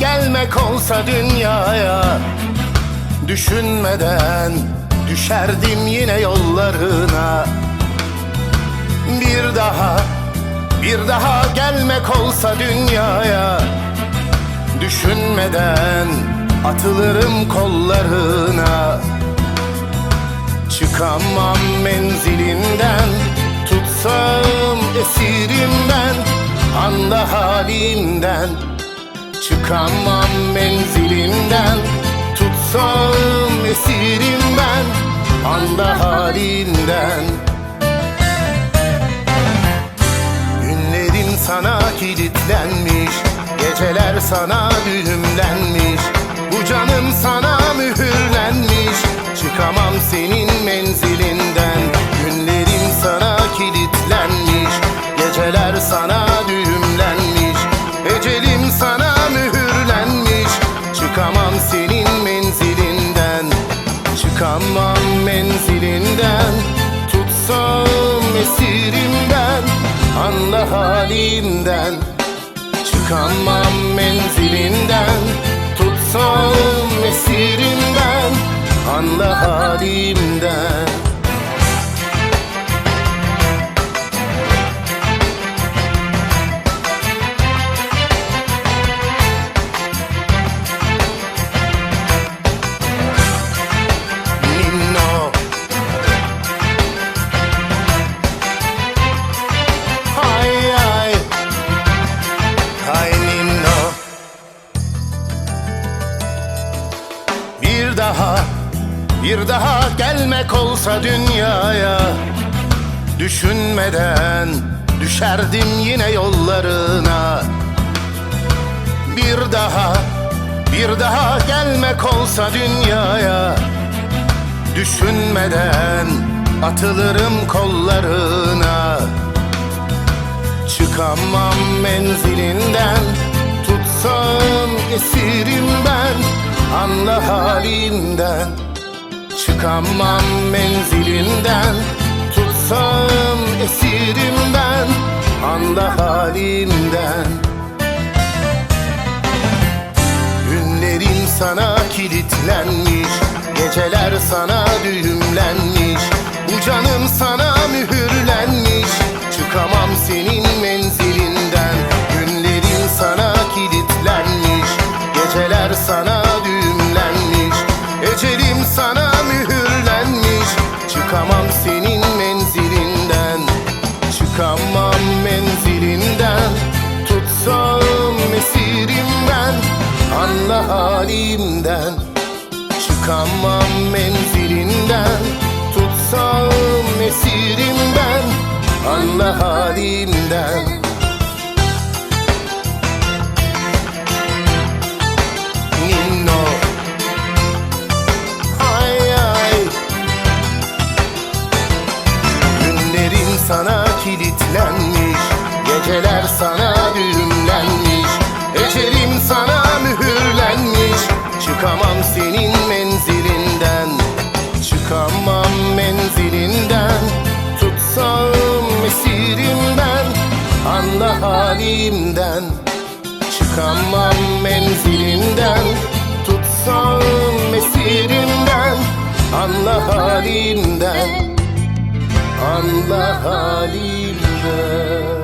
gelmek olsa dünyaya. Düşünmeden düşerdim yine yollarına. Bir daha, bir daha gelmek olsa dünyaya. Düşünmeden atılırım kollarına. Çıkamam menzilinden Tutsam esirim ben Anda halinden Çıkamam menzilinden. Tutsam esirim ben Anda halinden. Günlerim sana kilitlenmiş Geceler sana düğümlenmiş. Bu canım sana mühürlenmiş Çıkamam senin menzilinden. Günlerim sana kilitlenmiş Geceler sana Çıkamam menzilinden Tutsam esirim ben Anla halimden Çıkamam menzilinden Tutsam esirim ben Anla halimden daha Bir daha gelmek olsa dünyaya. Düşünmeden Düşerdim yine yollarına. Bir daha Bir daha gelmek olsa dünyaya. Düşünmeden atılırım kollarına. Çıkamam menzilinden Tutsam esirim ben Anla halimden Çıkamam menzilinden Tutsam esirim ben Anla halimden Günlerim sana kilitlenmiş Geceler sana düğümlenmiş. Bu canım sana mühürlenmiş Çıkamam senin menzilinden. Günlerim sana kilitlenmiş Geceler sana Çıkamam senin menzilinden. Çıkamam menzilinden. Tutsam esirim ben. Anla halimden. Çıkamam menzilinden. Tutsam esirim ben. Anla halimden kilitlenmiş Geceler sana düğümlenmiş Ecelim sana mühürlenmiş. Çıkamam senin menzilinden Çıkamam menzilinden. Tutsam esirim ben Anla halimden. Çıkamam menzilinden Tutsam esirimden Anla halimden Anla halimden